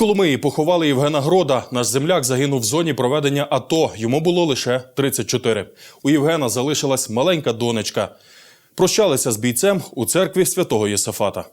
Коломиї поховали Євгена Грода. Наш земляк загинув в зоні проведення АТО. Йому було лише 34. У Євгена залишилась маленька донечка. Прощалися з бійцем у церкві святого Єсафата.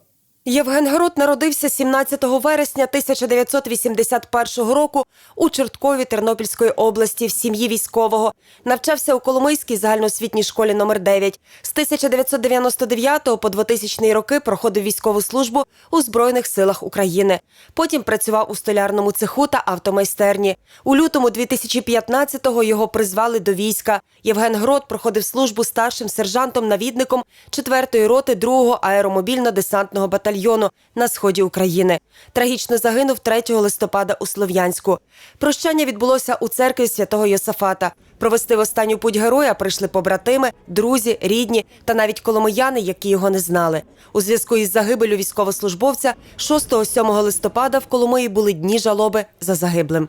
Євген Грот народився 17 вересня 1981 року у Чорткові Тернопільської області в сім'ї військового. Навчався у Коломийській загальноосвітній школі номер 9 З 1999 по 2000 роки проходив військову службу у Збройних силах України. Потім працював у столярному цеху та автомайстерні. У лютому 2015-го його призвали до війська. Євген Грот проходив службу старшим сержантом-навідником 4-ї роти 2-го аеромобільно-десантного батальйону на сході України. Трагічно загинув 3 листопада у Слов'янську. Прощання відбулося у церкві святого Йосафата. Провести в останню путь героя прийшли побратими, друзі, рідні та навіть коломияни, які його не знали. У зв'язку із загибелю військовослужбовця 6-7 листопада в Коломиї були дні жалоби за загиблим.